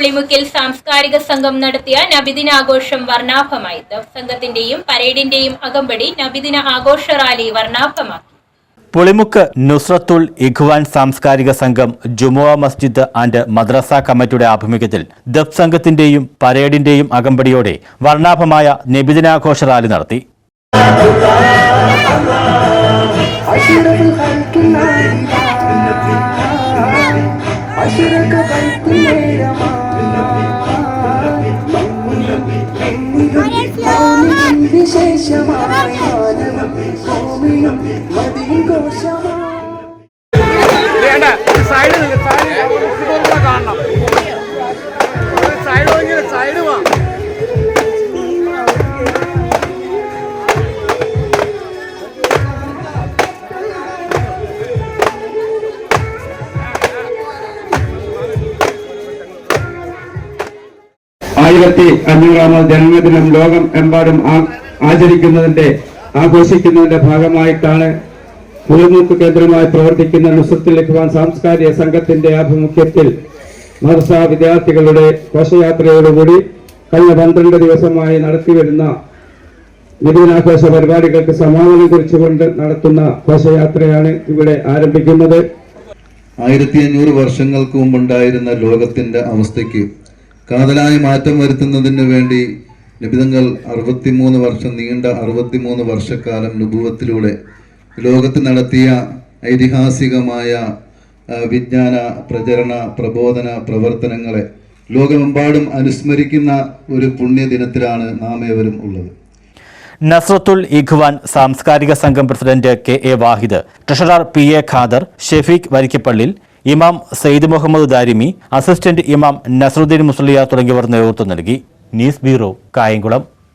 പുളിമുക്കിൽ സാംസ്കാരിക സംഘം നടത്തിയ നബിദിനാഘോഷം വർണാഭമായി. സംഘത്തിന്റെയും പരേഡിന്റെയും അകമ്പടി നബിദിന ആഘോഷ റാലി വർണാഭമാക്കി. പുളിമുക്ക് നുസ്രത്തുൽ ഇഖ്വാൻ സാംസ്കാരിക സംഘം ജുമുഅ മസ്ജിദ് ആൻഡ് മദ്രസ കമ്മിറ്റിയുടെ ആഭിമുഖ്യത്തിൽ ദബ് സംഘത്തിന്റെയും പരേഡിന്റെയും അകമ്പടിയോടെ വർണാഭമായ നിബിദിനാഘോഷ റാലി നടത്തി. വിശേഷമായ മാനവം ഭൂമിയും മതിഘോഷമാണ് ആയിരത്തി അഞ്ഞൂറാമത് ജന്മദിനം ലോകം എമ്പാടും ആചരിക്കുന്നതിന്റെ ആഘോഷിക്കുന്നതിന്റെ ഭാഗമായിട്ടാണ് പുളിമൂക്ക് കേന്ദ്രമായി പ്രവർത്തിക്കുന്ന നുസത്തിൽ ഇഖ്വാൻ സാംസ്കാരിക സംഘത്തിന്റെ ആഭിമുഖ്യത്തിൽ മർസ വിദ്യാർത്ഥികളുടെ ഘോഷയാത്രയോടുകൂടി കഴിഞ്ഞ പന്ത്രണ്ട് ദിവസമായി നടത്തിവരുന്ന വിദിനാഘോഷ പരിപാടികൾക്ക് സമാപനം കുറിച്ചുകൊണ്ട് നടത്തുന്ന ഘോഷയാത്രയാണ് ഇവിടെ ആരംഭിക്കുന്നത്. ആയിരത്തി അഞ്ഞൂറ് വർഷങ്ങൾക്ക് മുമ്പുണ്ടായിരുന്ന ലോകത്തിന്റെ അവസ്ഥയ്ക്ക് കാതലായ മാറ്റം വരുത്തുന്നതിന് വേണ്ടി ലഭിതങ്ങൾ അറുപത്തിമൂന്ന് വർഷം നീണ്ട അറുപത്തിമൂന്ന് വർഷക്കാലം നുപൂവത്തിലൂടെ ലോകത്ത് നടത്തിയ ഐതിഹാസികമായ വിജ്ഞാന പ്രചരണ പ്രബോധന പ്രവർത്തനങ്ങളെ ലോകമെമ്പാടും അനുസ്മരിക്കുന്ന ഒരു പുണ്യദിനത്തിലാണ് നാം ഏവരും ഉള്ളത്. നസ്രത്തുൽ ഇഖ്വാൻ സാംസ്കാരിക സംഘം president K A Wahid treasurer P A Khader Shefeeq Varikkappallil ഇമാം സയ്യിദ് മുഹമ്മദ് ദാരിമി അസിസ്റ്റന്റ് ഇമാം നസറുദ്ദീൻ മുസ്ലിയ തുടങ്ങിയവർ നേതൃത്വം നൽകി. News bureau Kayamkulam.